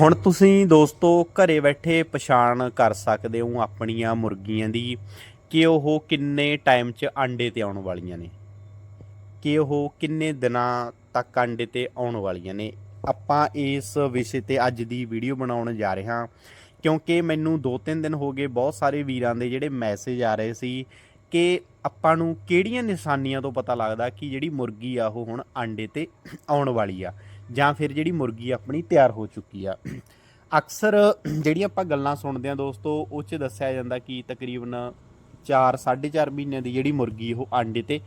ਹੁਣ ਤੁਸੀਂ ਦੋਸਤੋ ਘਰੇ ਬੈਠੇ ਪਛਾਣ ਕਰ ਸਕਦੇ ਹੋ ਆਪਣੀਆਂ ਮੁਰਗੀਆਂ ਦੀ ਕਿ ਉਹ ਕਿੰਨੇ ਟਾਈਮ 'ਚ ਆਂਡੇ ਤੇ ਆਉਣ ਵਾਲੀਆਂ ਨੇ। ਕਿ ਉਹ ਕਿੰਨੇ ਦਿਨਾਂ ਤੱਕ ਆਂਡੇ ਤੇ ਆਉਣ ਵਾਲੀਆਂ ਨੇ। ਆਪਾਂ ਇਸ ਵਿਸ਼ੇ ਤੇ ਅੱਜ ਦੀ ਵੀਡੀਓ ਬਣਾਉਣ ਜਾ ਰਹੇ ਹਾਂ। ਕਿਉਂਕਿ ਮੈਨੂੰ 2-3 ਦਿਨ ਹੋ ਗਏ ਬਹੁਤ ਸਾਰੇ ਵੀਰਾਂ ਦੇ ਜਿਹੜੇ ਮੈਸੇਜ ਆ ਰਹੇ ਸੀ ਕਿ ਆਪਾਂ ਨੂੰ ਕਿਹੜੀਆਂ ਨਿਸ਼ਾਨੀਆਂ ਤੋਂ ਪਤਾ ਲੱਗਦਾ ਕਿ ਜਿਹੜੀ ਮੁਰਗੀ ਆ ਉਹ ਹੁਣ ਆਂਡੇ ਤੇ ਆਉਣ ਵਾਲੀ ਆ। ਜਾਂ ਫਿਰ ਜਿਹੜੀ ਮੁਰਗੀ ਆਪਣੀ ਤਿਆਰ ਹੋ ਚੁੱਕੀ ਆ। ਅਕਸਰ ਜਿਹੜੀਆਂ ਆਪਾਂ ਗੱਲਾਂ ਸੁਣਦੇ ਆ ਦੋਸਤੋ, ਉਹ 'ਚ ਦੱਸਿਆ ਜਾਂਦਾ ਕਿ ਤਕਰੀਬਨ 4 4.5 ਮਹੀਨਿਆਂ ਦੀ ਜਿਹੜੀ ਮੁਰਗੀ, ਉਹ ਆਂਡੇ ਤੇ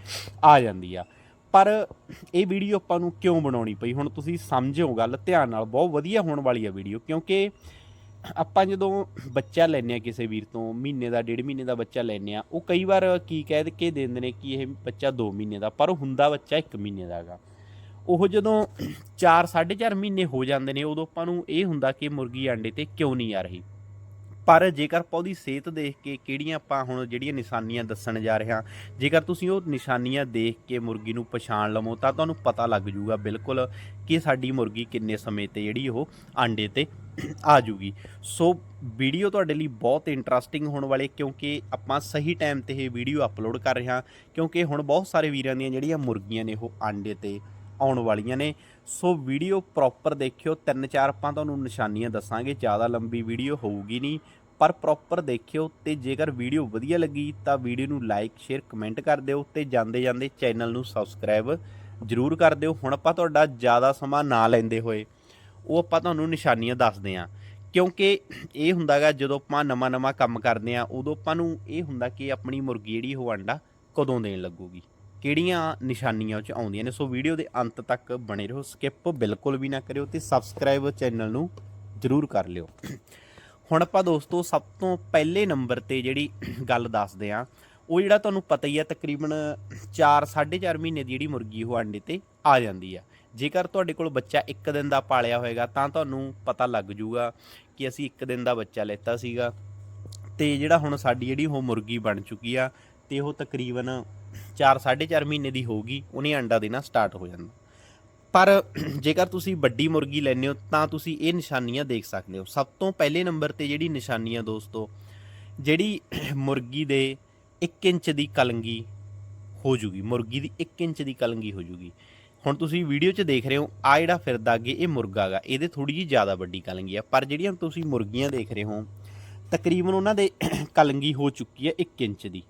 ਆ ਜਾਂਦੀ ਆ। ਪਰ ਇਹ ਵੀਡੀਓ ਆਪਾਂ ਨੂੰ ਕਿਉਂ ਬਣਾਉਣੀ ਪਈ? ਹੁਣ ਤੁਸੀਂ ਸਮਝਿਓ ਗੱਲ, ਧਿਆਨ ਨਾਲ, ਬਹੁਤ ਵਧੀਆ ਹੋਣ ਵਾਲੀ ਆ ਵੀਡੀਓ, ਕਿਉਂਕਿ ਆਪਾਂ ਜਦੋਂ ਬੱਚਾ ਲੈਨੇ ਆ ਕਿਸੇ ਵੀਰ ਤੋਂ, ਮਹੀਨੇ ਦਾ, ਡੇਢ ਮਹੀਨੇ ਦਾ ਬੱਚਾ ਲੈਨੇ ਆ, ਉਹ ਕਈ ਵਾਰ ਕੀ ਕਹਿ ਕੇ ਦਿੰਦੇ ਨੇ ਕਿ ਇਹ ਬੱਚਾ 2 ਮਹੀਨੇ ਦਾ, ਪਰ ਹੁੰਦਾ ਬੱਚਾ 1 ਮਹੀਨੇ ਦਾ ਹੈਗਾ। ਉਹ ਜਦੋਂ 4 4.5 ਮਹੀਨੇ ਹੋ ਜਾਂਦੇ ਨੇ, ਉਦੋਂ ਆਪਾਂ ਨੂੰ ਇਹ ਹੁੰਦਾ ਕਿ ਮੁਰਗੀ ਆਂਡੇ ਤੇ ਕਿਉਂ ਨਹੀਂ ਆ ਰਹੀ। ਪਰ ਜੇਕਰ ਆਪਾਂ ਉਹਦੀ ਸਿਹਤ ਦੇਖ ਕੇ ਕਿਹੜੀਆਂ ਆਪਾਂ ਹੁਣ ਜਿਹੜੀਆਂ ਨਿਸ਼ਾਨੀਆਂ ਦੱਸਣ ਜਾ ਰਹੇ ਹਾਂ, ਜੇਕਰ ਤੁਸੀਂ ਉਹ ਨਿਸ਼ਾਨੀਆਂ ਦੇਖ ਕੇ ਮੁਰਗੀ ਨੂੰ ਪਛਾਣ ਲਵੋ, ਤਾਂ ਤੁਹਾਨੂੰ ਪਤਾ ਲੱਗ ਜੂਗਾ ਬਿਲਕੁਲ ਕਿ ਸਾਡੀ ਮੁਰਗੀ ਕਿੰਨੇ ਸਮੇਂ ਤੇ ਜਿਹੜੀ ਉਹ ਆਂਡੇ ਤੇ ਆ ਜੂਗੀ। ਸੋ ਵੀਡੀਓ ਤੁਹਾਡੇ ਲਈ ਬਹੁਤ ਇੰਟਰਸਟਿੰਗ ਹੋਣ ਵਾਲੇ, ਕਿਉਂਕਿ ਆਪਾਂ ਸਹੀ ਟਾਈਮ ਤੇ ਇਹ ਵੀਡੀਓ ਅਪਲੋਡ ਕਰ ਰਹੇ ਹਾਂ, ਕਿਉਂਕਿ ਹੁਣ ਬਹੁਤ ਸਾਰੇ ਵੀਰਾਂ ਦੀਆਂ ਜਿਹੜੀਆਂ ਮੁਰਗੀਆਂ ਨੇ ਉਹ ਆਂਡੇ ਤੇ ਆਉਣ ਵਾਲੀਆਂ ਨੇ। ਸੋ ਵੀਡੀਓ ਪ੍ਰੋਪਰ ਦੇਖਿਓ। ਤਿੰਨ ਚਾਰ ਆਪਾਂ ਤੁਹਾਨੂੰ ਨਿਸ਼ਾਨੀਆਂ ਦੱਸਾਂਗੇ। ਜ਼ਿਆਦਾ ਲੰਬੀ ਵੀਡੀਓ ਹੋਊਗੀ ਨਹੀਂ। ਪਰ ਪ੍ਰੋਪਰ ਦੇਖਿਓ ਤੇ ਜੇਕਰ ਵੀਡੀਓ ਵਧੀਆ ਲੱਗੀ ਤਾਂ ਵੀਡੀਓ ਨੂੰ ਲਾਈਕ ਸ਼ੇਅਰ ਕਮੈਂਟ ਕਰ ਦਿਓ ਤੇ ਜਾਂਦੇ ਜਾਂਦੇ ਚੈਨਲ ਨੂੰ ਸਬਸਕ੍ਰਾਈਬ ਜਰੂਰ ਕਰ ਦਿਓ। ਹੁਣ ਆਪਾਂ ਤੁਹਾਡਾ ਜ਼ਿਆਦਾ ਸਮਾਂ ਨਾ ਲੈਂਦੇ ਹੋਏ ਉਹ ਆਪਾਂ ਤੁਹਾਨੂੰ ਨਿਸ਼ਾਨੀਆਂ ਦੱਸਦੇ ਹਾਂ। ਕਿਉਂਕਿ ਇਹ ਹੁੰਦਾਗਾ ਜਦੋਂ ਆਪਾਂ ਨਵਾਂ ਨਵਾਂ ਕੰਮ ਕਰਦੇ ਆ ਉਦੋਂ ਆਪਾਂ ਨੂੰ ਇਹ ਹੁੰਦਾ ਕਿ ਆਪਣੀ ਮੁਰਗੀ ਜਿਹੜੀ ਉਹ ਅੰਡਾ ਕਦੋਂ ਦੇਣ ਲੱਗੂਗੀ। ਕਿਹੜੀਆਂ ਨਿਸ਼ਾਨੀਆਂ ਚ ਆਉਂਦੀਆਂ ਨੇ? ਸੋ ਵੀਡੀਓ ਦੇ ਅੰਤ ਤੱਕ ਬਣੇ ਰਹੋ ਸਕਿਪ ਬਿਲਕੁਲ ਵੀ ਨਾ ਕਰਿਓ ਤੇ ਸਬਸਕ੍ਰਾਈਬ ਚੈਨਲ ਨੂੰ ਜਰੂਰ ਕਰ ਲਿਓ। ਹੁਣ ਆਪਾਂ ਦੋਸਤੋ, ਸਭ ਤੋਂ ਪਹਿਲੇ ਨੰਬਰ ਤੇ ਜਿਹੜੀ ਗੱਲ ਦੱਸਦੇ ਆ ਉਹ ਜਿਹੜਾ ਤੁਹਾਨੂੰ ਪਤਾ ਹੀ ਆ ਤਕਰੀਬਨ 4 4.5 ਮਹੀਨੇ ਦੀ ਜਿਹੜੀ ਮੁਰਗੀ ਉਹ ਅੰਡੇ ਤੇ ਆ ਜਾਂਦੀ ਆ। ਜੇਕਰ ਤੁਹਾਡੇ ਕੋਲ ਬੱਚਾ 1 ਦਿਨ ਦਾ ਪਾਲਿਆ ਹੋਏਗਾ, ਤਾਂ ਤੁਹਾਨੂੰ ਪਤਾ ਲੱਗ ਜੂਗਾ ਕਿ ਅਸੀਂ 1 ਦਿਨ ਦਾ ਬੱਚਾ ਲੈਤਾ ਸੀਗਾ ਤੇ ਜਿਹੜਾ ਹੁਣ ਸਾਡੀ ਜਿਹੜੀ ਉਹ ਮੁਰਗੀ ਬਣ ਚੁੱਕੀ ਆ, ਤੇ ਉਹ ਤਕਰੀਬਨ 4 4.5 ਮਹੀਨੇ ਦੀ ਹੋਊਗੀ, ਉਹਨੇ ਅੰਡਾ ਦੇਣਾ ਸਟਾਰਟ ਹੋ ਜਾਂਦਾ। ਪਰ ਜੇਕਰ ਤੁਸੀਂ ਵੱਡੀ ਮੁਰਗੀ ਲੈਂਦੇ ਹੋ, ਤਾਂ ਤੁਸੀਂ ਇਹ ਨਿਸ਼ਾਨੀਆਂ ਦੇਖ ਸਕਦੇ ਹੋ। ਸਭ ਤੋਂ ਪਹਿਲੇ ਨੰਬਰ ਤੇ ਜਿਹੜੀ ਨਿਸ਼ਾਨੀਆਂ ਦੋਸਤੋ, ਜਿਹੜੀ ਮੁਰਗੀ ਦੇ 1 ਇੰਚ ਦੀ ਕਲੰਗੀ ਹੋ ਜੂਗੀ, ਮੁਰਗੀ ਦੀ 1 ਇੰਚ ਦੀ ਕਲੰਗੀ ਹੋ ਜੂਗੀ। ਹੁਣ ਤੁਸੀਂ ਵੀਡੀਓ 'ਚ ਦੇਖ ਰਹੇ ਹੋ ਆ ਜਿਹੜਾ ਫਿਰਦਾ ਅੱਗੇ, ਇਹ ਮੁਰਗਾ ਗਾ, ਇਹਦੇ ਥੋੜੀ ਜਿਹੀ ਜ਼ਿਆਦਾ ਵੱਡੀ ਕਲੰਗੀ ਆ। ਪਰ ਜਿਹੜੀਆਂ ਤੁਸੀਂ ਮੁਰਗੀਆਂ ਦੇਖ ਰਹੇ ਹੋ, ਤਕਰੀਬਨ ਉਹਨਾਂ ਦੇ ਕਲੰਗੀ ਹੋ ਚੁੱਕੀ ਹੈ 1 ਇੰਚ ਦੀ।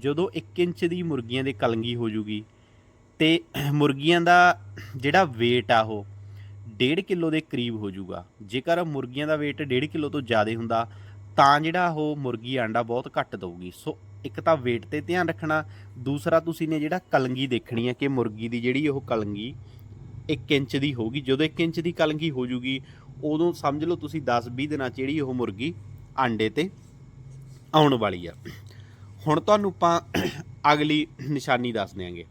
ਜਦੋਂ 1 ਇੰਚ ਦੀ ਮੁਰਗੀਆਂ ਦੇ ਕਲੰਗੀ ਹੋ ਜੂਗੀ ਤੇ ਮੁਰਗੀਆਂ ਦਾ ਜਿਹੜਾ weight ਆ ਉਹ 1.5 ਕਿਲੋ ਦੇ ਕਰੀਬ ਹੋ ਜਾਊਗਾ ਜੇਕਰ ਮੁਰਗੀਆਂ ਦਾ weight 1.5 ਕਿਲੋ ਤੋਂ ਜ਼ਿਆਦਾ ਹੁੰਦਾ, ਤਾਂ ਜਿਹੜਾ ਉਹ ਮੁਰਗੀ ਆਂਡਾ ਬਹੁਤ ਘੱਟ ਦਊਗੀ। ਸੋ ਇੱਕ ਤਾਂ weight ਤੇ ਧਿਆਨ ਰੱਖਣਾ, ਦੂਸਰਾ ਤੁਸੀਂ ਨੇ ਜਿਹੜਾ ਕਲੰਗੀ ਦੇਖਣੀ ਹੈ ਕਿ ਮੁਰਗੀ ਦੀ ਜਿਹੜੀ ਉਹ ਕਲੰਗੀ 1 ਇੰਚ ਦੀ ਹੋਊਗੀ। ਜਦੋਂ 1 ਇੰਚ ਦੀ ਕਲੰਗੀ ਹੋ ਜੂਗੀ, ਉਦੋਂ ਸਮਝ ਲਓ ਤੁਸੀਂ 10-20 ਦਿਨਾਂ 'ਚ ਜਿਹੜੀ ਉਹ ਮੁਰਗੀ ਆਂਡੇ ਤੇ ਆਉਣ ਵਾਲੀ ਆ। ਹੁਣ ਤੁਹਾਨੂੰ ਆਪਾਂ ਅਗਲੀ ਨਿਸ਼ਾਨੀ ਦੱਸ ਦਿਆਂਗੇ।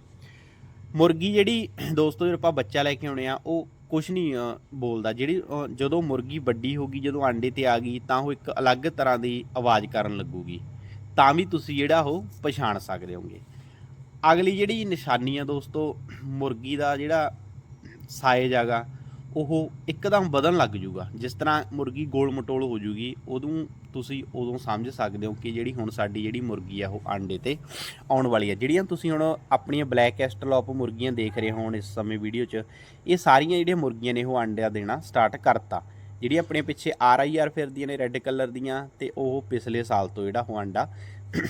ਮੁਰਗੀ ਜਿਹੜੀ, ਦੋਸਤੋ, ਜਦੋਂ ਆਪਾਂ ਬੱਚਾ ਲੈ ਕੇ ਆਉਣੇ ਆ, ਉਹ ਕੁਝ ਨਹੀਂ ਬੋਲਦਾ। ਜਿਹੜੀ ਜਦੋਂ ਮੁਰਗੀ ਵੱਡੀ ਹੋ ਗਈ, ਜਦੋਂ ਆਂਡੇ ਤੇ ਆ ਗਈ, ਤਾਂ ਉਹ ਇੱਕ ਅਲੱਗ ਤਰ੍ਹਾਂ ਦੀ ਆਵਾਜ਼ ਕਰਨ ਲੱਗੂਗੀ। ਤਾਂ ਵੀ ਤੁਸੀਂ ਜਿਹੜਾ ਉਹ ਪਛਾਣ ਸਕਦੇ ਹੋਗੇ ਅਗਲੀ ਜਿਹੜੀ ਨਿਸ਼ਾਨੀ ਆ, ਦੋਸਤੋ, ਮੁਰਗੀ ਦਾ ਜਿਹੜਾ ਸਾਈਜ਼ ਹੈਗਾ ਉਹ ਇੱਕਦਮ ਵਧਣ ਲੱਗ ਜੂਗਾ ਜਿਸ ਤਰ੍ਹਾਂ ਮੁਰਗੀ ਗੋਲ ਮਟੋਲ ਹੋ ਜੂਗੀ ਉਦੋਂ ਤੁਸੀਂ ਉਦੋਂ ਸਮਝ ਸਕਦੇ ਹੋ ਕਿ ਜਿਹੜੀ ਹੁਣ ਸਾਡੀ ਜਿਹੜੀ ਮੁਰਗੀ ਆ, ਉਹ ਆਂਡੇ ਤੇ ਆਉਣ ਵਾਲੀ ਹੈ ਜਿਹੜੀਆਂ ਤੁਸੀਂ ਹੁਣ ਆਪਣੀਆਂ ਬਲੈਕ ਐਸਟਲੋਪ ਮੁਰਗੀਆਂ ਦੇਖ ਰਹੇ ਹੋ ਇਸ ਸਮੇਂ ਵੀਡੀਓ 'ਚ, ਇਹ ਸਾਰੀਆਂ ਜਿਹੜੀਆਂ ਮੁਰਗੀਆਂ ਨੇ ਉਹ ਆਂਡਿਆਂ ਦੇਣਾ ਸਟਾਰਟ ਕਰਤਾ। ਜਿਹੜੀ ਆਪਣੇ ਪਿੱਛੇ ਆਰ ਆਈ ਆਰ ਫਿਰਦੀਆਂ ਨੇ ਰੈੱਡ ਕਲਰ ਦੀਆਂ, ਤੇ ਉਹ ਪਿਛਲੇ ਸਾਲ ਤੋਂ ਜਿਹੜਾ ਉਹ ਆਂਡਾ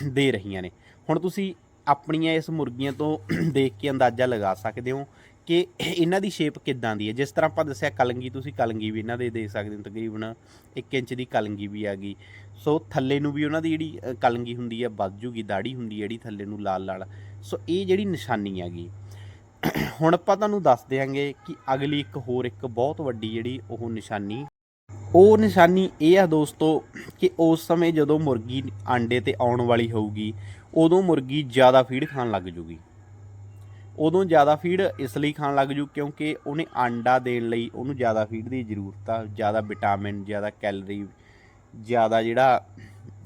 ਦੇ ਰਹੀਆਂ ਨੇ। ਹੁਣ ਤੁਸੀਂ ਆਪਣੀਆਂ ਇਸ ਮੁਰਗੀਆਂ ਤੋਂ ਦੇਖ ਕੇ ਅੰਦਾਜ਼ਾ ਲਗਾ ਸਕਦੇ ਹੋ ਕਿ ਇਹਨਾਂ ਦੀ ਸ਼ੇਪ ਕਿੱਦਾਂ ਦੀ ਹੈ? ਜਿਸ ਤਰ੍ਹਾਂ ਆਪਾਂ ਦੱਸਿਆ ਕਲੰਗੀ, ਤੁਸੀਂ ਕਲੰਗੀ ਵੀ ਇਹਨਾਂ ਦੇ ਦੇ ਸਕਦੇ ਹੋ, ਤਕਰੀਬਨ 1 ਇੰਚ ਦੀ ਕਲੰਗੀ ਵੀ ਆ ਗਈ ਸੋ ਥੱਲੇ ਨੂੰ ਵੀ ਉਹਨਾਂ ਦੀ ਜਿਹੜੀ ਕਲੰਗੀ ਹੁੰਦੀ ਹੈ, ਵੱਧ ਜੂਗੀ ਦਾੜੀ ਹੁੰਦੀ ਜਿਹੜੀ ਥੱਲੇ ਨੂੰ ਲਾਲ ਲਾਲ। ਸੋ ਇਹ ਜਿਹੜੀ ਨਿਸ਼ਾਨੀ ਹੈਗੀ। ਹੁਣ ਆਪਾਂ ਤੁਹਾਨੂੰ ਦੱਸ ਦਿਆਂਗੇ ਕਿ ਅਗਲੀ ਇੱਕ ਹੋਰ ਇੱਕ ਬਹੁਤ ਵੱਡੀ ਜਿਹੜੀ ਉਹ ਨਿਸ਼ਾਨੀ। ਉਹ ਨਿਸ਼ਾਨੀ ਇਹ ਆ ਦੋਸਤੋ ਕਿ ਉਸ ਸਮੇਂ ਜਦੋਂ ਮੁਰਗੀ ਆਂਡੇ ਤੇ ਆਉਣ ਵਾਲੀ ਹੋਊਗੀ, ਉਦੋਂ ਮੁਰਗੀ ਜ਼ਿਆਦਾ ਫੀਡ ਖਾਣ ਲੱਗ ਜੂਗੀ। ਉਦੋਂ ਜ਼ਿਆਦਾ ਫੀਡ ਇਸ ਲਈ ਖਾਣ ਲੱਗ ਜੂ ਕਿਉਂਕਿ ਉਹਨੇ ਆਂਡਾ ਦੇਣ ਲਈ ਉਹਨੂੰ ਜ਼ਿਆਦਾ ਫੀਡ ਦੀ ਜ਼ਰੂਰਤ ਆ, ਜ਼ਿਆਦਾ ਵਿਟਾਮਿਨ ਜ਼ਿਆਦਾ ਕੈਲਰੀ ਜ਼ਿਆਦਾ ਜਿਹੜਾ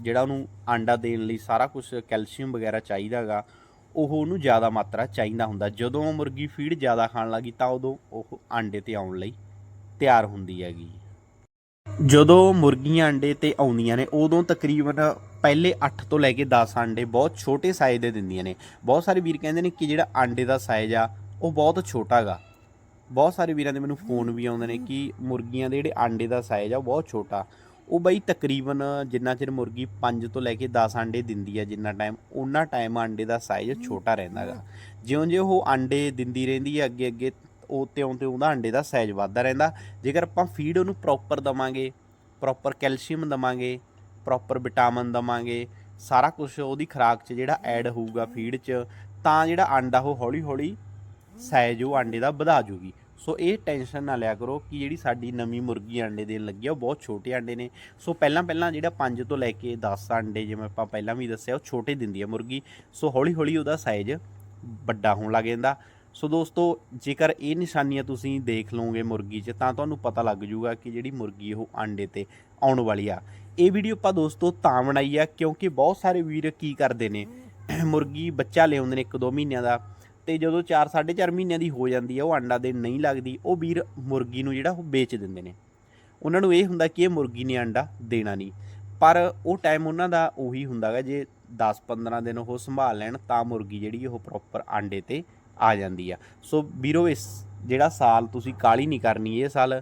ਜਿਹੜਾ ਉਹਨੂੰ ਆਂਡਾ ਦੇਣ ਲਈ ਸਾਰਾ ਕੁਝ ਕੈਲਸ਼ੀਅਮ ਵਗੈਰਾ ਚਾਹੀਦਾਗਾ ਉਹ ਉਹਨੂੰ ਜ਼ਿਆਦਾ ਮਾਤਰਾ ਚਾਹੀਦਾ ਹੁੰਦਾ। ਜਦੋਂ ਮੁਰਗੀ ਫੀਡ ਜ਼ਿਆਦਾ ਖਾਣ ਲੱਗੀ ਤਾਂ ਉਦੋਂ ਉਹ ਆਂਡੇ ਤੇ ਆਉਣ ਲਈ ਤਿਆਰ ਹੁੰਦੀ ਹੈਗੀ। ਜਦੋਂ ਮੁਰਗੀਆਂ ਅੰਡੇ ਤੇ ਆਉਂਦੀਆਂ ਨੇ, ਉਦੋਂ ਤਕਰੀਬਨ ਪਹਿਲੇ 8 ਤੋਂ ਲੈ ਕੇ 10 ਆਂਡੇ ਬਹੁਤ ਛੋਟੇ ਸਾਈਜ਼ ਦੇ ਦਿੰਦੀਆਂ ਨੇ। ਬਹੁਤ ਸਾਰੇ ਵੀਰ ਕਹਿੰਦੇ ਨੇ ਕਿ ਜਿਹੜਾ ਆਂਡੇ ਦਾ ਸਾਈਜ਼ ਆ, ਉਹ ਬਹੁਤ ਛੋਟਾ ਗਾ। ਬਹੁਤ ਸਾਰੇ ਵੀਰਾਂ ਦੇ ਮੈਨੂੰ ਫੋਨ ਵੀ ਆਉਂਦੇ ਨੇ ਕਿ ਮੁਰਗੀਆਂ ਦੇ ਜਿਹੜੇ ਆਂਡੇ ਦਾ ਸਾਈਜ਼ ਆ, ਉਹ ਬਹੁਤ ਛੋਟਾ। ਉਹ ਬਈ ਤਕਰੀਬਨ ਜਿੰਨਾ ਚਿਰ ਮੁਰਗੀ 5 ਤੋਂ ਲੈ ਕੇ 10 ਆਂਡੇ ਦਿੰਦੀ ਆ ਜਿੰਨਾ ਟਾਈਮ ਉਹਨਾਂ ਟਾਈਮ ਆਂਡੇ ਦਾ ਸਾਈਜ਼ ਛੋਟਾ ਰਹਿੰਦਾ ਗਾ। ਜਿਉਂ-ਜਿਉਂ ਉਹ ਆਂਡੇ ਦਿੰਦੀ ਰਹਿੰਦੀ ਹੈ ਅੱਗੇ ਅੱਗੇ ਉਹ ਤਿਉਂ ਤਿਉਂ ਉਹਦਾ ਅੰਡੇ ਦਾ ਸਾਈਜ਼ ਵੱਧਦਾ ਰਹਿੰਦਾ। ਜੇਕਰ ਆਪਾਂ ਫੀਡ ਉਹਨੂੰ ਪ੍ਰੋਪਰ ਦਵਾਂਗੇ ਪ੍ਰੋਪਰ ਕੈਲਸ਼ੀਅਮ ਦਵਾਂਗੇ ਪ੍ਰੋਪਰ ਵਿਟਾਮਿਨ ਦਵਾਂਗੇ, ਸਾਰਾ ਕੁਝ ਉਹਦੀ ਖੁਰਾਕ 'ਚ ਜਿਹੜਾ ਐਡ ਹੋਊਗਾ ਫੀਡ 'ਚ, ਤਾਂ ਜਿਹੜਾ ਆਂਡਾ ਉਹ ਹੌਲੀ ਹੌਲੀ ਸਾਈਜ਼ ਉਹ ਆਂਡੇ ਦਾ ਵਧਾ ਜੂਗੀ ਸੋ ਇਹ ਟੈਨਸ਼ਨ ਨਾ ਲਿਆ ਕਰੋ ਕਿ ਜਿਹੜੀ ਸਾਡੀ ਨਵੀਂ ਮੁਰਗੀ ਆਂਡੇ ਦੇਣ ਲੱਗੀ ਆ, ਉਹ ਬਹੁਤ ਛੋਟੇ ਆਂਡੇ ਨੇ। ਸੋ ਪਹਿਲਾਂ ਪਹਿਲਾਂ ਜਿਹੜਾ 5 ਤੋਂ ਲੈ ਕੇ 10 ਆਂਡੇ ਜਿਵੇਂ ਆਪਾਂ ਪਹਿਲਾਂ ਵੀ ਦੱਸਿਆ, ਉਹ ਛੋਟੇ ਦਿੰਦੀ ਆ ਮੁਰਗੀ। ਸੋ ਹੌਲੀ ਹੌਲੀ ਉਹਦਾ ਸਾਈਜ਼ ਵੱਡਾ ਹੋਣ ਲੱਗ ਜਾਂਦਾ। ਸੋ ਦੋਸਤੋ, ਜੇਕਰ ਇਹ ਨਿਸ਼ਾਨੀਆਂ ਤੁਸੀਂ ਦੇਖ ਲਓਗੇ ਮੁਰਗੀ 'ਚ, ਤਾਂ ਤੁਹਾਨੂੰ ਪਤਾ ਲੱਗ ਜੂਗਾ ਕਿ ਜਿਹੜੀ ਮੁਰਗੀ ਉਹ ਆਂਡੇ ਤੇ ਆਉਣ ਵਾਲੀ ਆ। ਇਹ ਵੀਡੀਓ ਆਪਾਂ ਦੋਸਤੋ ਤਾਂ ਬਣਾਈ ਆ, ਕਿਉਂਕਿ ਬਹੁਤ ਸਾਰੇ ਵੀਰ ਕੀ ਕਰਦੇ ਨੇ, ਮੁਰਗੀ ਬੱਚਾ ਲਿਆਉਂਦੇ ਨੇ 1-2 ਮਹੀਨਿਆਂ ਦਾ, ਤੇ ਜਦੋਂ 4 4.5 ਮਹੀਨਿਆਂ ਦੀ ਹੋ ਜਾਂਦੀ ਆ, ਉਹ ਅੰਡਾ ਦੇਣ ਨਹੀਂ ਲੱਗਦੀ, ਉਹ ਵੀਰ ਮੁਰਗੀ ਨੂੰ ਜਿਹੜਾ ਉਹ ਵੇਚ ਦਿੰਦੇ ਨੇ। ਉਹਨਾਂ ਨੂੰ ਇਹ ਹੁੰਦਾ ਕਿ ਇਹ ਮੁਰਗੀ ਨੇ ਅੰਡਾ ਦੇਣਾ ਨਹੀਂ। ਪਰ ਉਹ ਟਾਈਮ ਉਹਨਾਂ ਦਾ ਉਹੀ ਹੁੰਦਾਗਾ ਜੇ 10-15 ਦਿਨ ਉਹ ਸੰਭਾਲ ਲੈਣ, ਤਾਂ ਮੁਰਗੀ ਜਿਹੜੀ ਉਹ ਪ੍ਰੋਪਰ ਆਂਡੇ ਤੇ ਆ ਜਾਂਦੀ ਆ। ਸੋ ਵੀਰੋ, ਇਸ ਜਿਹੜਾ ਸਾਲ ਤੁਸੀਂ ਕਾਲੀ ਨਹੀਂ ਕਰਨੀ, ਇਹ ਸਾਲ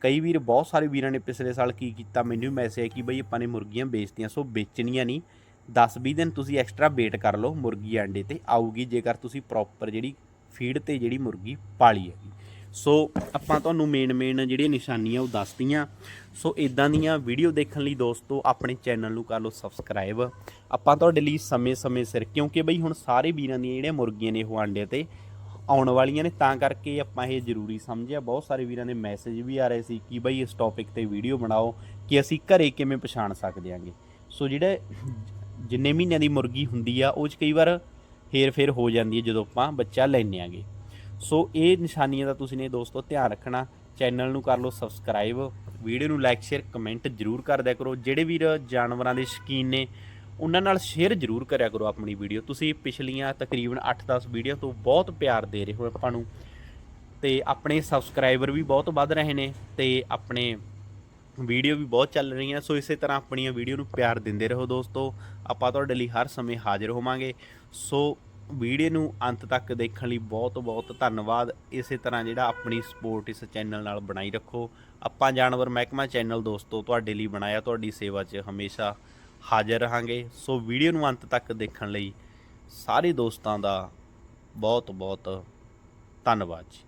ਕਈ ਵੀਰ ਬਹੁਤ ਸਾਰੇ ਵੀਰਾਂ ਨੇ ਪਿਛਲੇ ਸਾਲ ਕੀ ਕੀਤਾ, ਮੈਨੂੰ ਵੀ ਮੈਸੇਜ ਆਇਆ ਕਿ ਬਈ ਆਪਾਂ ਨੇ ਮੁਰਗੀਆਂ ਵੇਚਤੀਆਂ, ਸੋ ਵੇਚਣੀਆਂ ਨਹੀਂ। 10-20 ਦਿਨ ਤੁਸੀਂ ਐਕਸਟਰਾ ਵੇਟ ਕਰ ਲਓ ਮੁਰਗੀ ਆਂਡੇ ਤੇ, ਆਊਗੀ ਜੇਕਰ ਤੁਸੀਂ ਪ੍ਰੋਪਰ ਜਿਹੜੀ ਫੀਡ ਤੇ ਜਿਹੜੀ ਮੁਰਗੀ ਪਾਲੀ ਹੈਗੀ। ਸੋ ਆਪਾਂ ਤੁਹਾਨੂੰ ਮੇਨ ਮੇਨ ਜਿਹੜੀਆਂ ਨਿਸ਼ਾਨੀਆਂ ਉਹ ਦੱਸਤੀਆਂ। ਸੋ ਇਦਾਂ ਦੀਆਂ ਵੀਡੀਓ ਦੇਖਣ ਲਈ ਦੋਸਤੋ ਆਪਣੇ ਚੈਨਲ ਨੂੰ ਕਰ ਲਓ ਸਬਸਕ੍ਰਾਈਬ ਆਪਾਂ ਤੁਹਾਡੇ ਲਈ ਸਮੇਂ-ਸਮੇਂ ਸਿਰ, ਕਿਉਂਕਿ ਬਈ ਹੁਣ ਸਾਰੇ ਵੀਰਾਂ ਦੀਆਂ ਜਿਹੜੀਆਂ ਮੁਰਗੀਆਂ ਨੇ ਉਹ ਆਂਡੇ ਤੇ ਆਉਣ ਵਾਲੀਆਂ ਨੇ, ਤਾਂ ਕਰਕੇ ਆਪਾਂ ਇਹ ਜ਼ਰੂਰੀ ਸਮਝਿਆ। ਬਹੁਤ ਸਾਰੇ ਵੀਰਾਂ ਦੇ ਮੈਸੇਜ ਵੀ ਆ ਰਹੇ ਸੀ ਕਿ ਬਈ ਇਸ ਟੌਪਿਕ ਤੇ ਵੀਡੀਓ ਬਣਾਓ, ਕਿ ਅਸੀਂ ਘਰੇ ਕਿਵੇਂ ਪਛਾਣ ਸਕਦੇ ਆਂਗੇ। ਸੋ ਜਿਹੜੇ ਜਿੰਨੇ ਮਹੀਨਿਆਂ ਦੀ ਮੁਰਗੀ ਹੁੰਦੀ ਆ, ਉਹ 'ਚ ਕਈ ਵਾਰ ਹੇਰ ਫੇਰ ਹੋ ਜਾਂਦੀ ਹੈ ਜਦੋਂ ਆਪਾਂ ਬੱਚਾ ਲੈਨੇ ਆਂਗੇ। ਸੋ ਇਹ ਨਿਸ਼ਾਨੀਆਂ ਦਾ ਤੁਸੀਂ ਨੇ ਦੋਸਤੋ ਧਿਆਨ ਰੱਖਣਾ। ਚੈਨਲ ਨੂੰ ਕਰ ਲਓ ਸਬਸਕ੍ਰਾਈਬ ਵੀਡੀਓ ਨੂੰ ਲਾਈਕ ਸ਼ੇਅਰ ਕਮੈਂਟ ਜ਼ਰੂਰ ਕਰ ਦਿਆ ਕਰੋ। ਜਿਹੜੇ ਵੀਰ ਜਾਨਵਰਾਂ ਦੇ ਸ਼ੌਕੀਨ ਨੇ ਉਹਨਾਂ ਨਾਲ ਸ਼ੇਅਰ ਜ਼ਰੂਰ ਕਰਿਆ ਕਰੋ ਆਪਣੀ ਵੀਡੀਓ ਤੁਸੀਂ ਪਿਛਲੀਆਂ ਤਕਰੀਬਨ 8-10 ਵੀਡੀਓ ਤੋਂ ਬਹੁਤ ਪਿਆਰ ਦੇ ਰਹੇ ਹੋ ਆਪਾਂ ਨੂੰ। ਤੇ ਆਪਣੇ ਸਬਸਕ੍ਰਾਈਬਰ ਵੀ ਬਹੁਤ ਵੱਧ ਰਹੇ ਨੇ ਤੇ ਆਪਣੇ ਵੀਡੀਓ ਵੀ ਬਹੁਤ ਚੱਲ ਰਹੀਆਂ। ਸੋ ਇਸੇ ਤਰ੍ਹਾਂ ਆਪਣੀਆਂ ਵੀਡੀਓ ਨੂੰ ਪਿਆਰ ਦਿੰਦੇ ਰਹੋ ਦੋਸਤੋ। ਆਪਾਂ ਤੁਹਾਡੇ ਲਈ ਹਰ ਸਮੇਂ ਹਾਜ਼ਰ ਹੋਵਾਂਗੇ। ਸੋ ਵੀਡੀਓ ਨੂੰ ਅੰਤ ਤੱਕ ਦੇਖਣ ਲਈ ਬਹੁਤ ਬਹੁਤ ਧੰਨਵਾਦ। ਇਸੇ ਤਰ੍ਹਾਂ ਜਿਹੜਾ ਆਪਣੀ ਸਪੋਰਟ ਇਸ ਚੈਨਲ ਨਾਲ ਬਣਾਈ ਰੱਖੋ। ਆਪਾਂ ਜਾਨਵਰ ਮਹਿਕਮਾ ਚੈਨਲ ਦੋਸਤੋ, ਤੁਹਾਡੇ ਲਈ ਬਣਾਇਆ, ਤੁਹਾਡੀ ਸੇਵਾ 'ਚ ਹਮੇਸ਼ਾ ਹਾਜ਼ਰ ਰਹਾਂਗੇ। ਸੋ ਵੀਡੀਓ ਨੂੰ ਅੰਤ ਤੱਕ ਦੇਖਣ ਲਈ ਸਾਰੇ ਦੋਸਤਾਂ ਦਾ ਬਹੁਤ ਬਹੁਤ ਧੰਨਵਾਦ ਜੀ।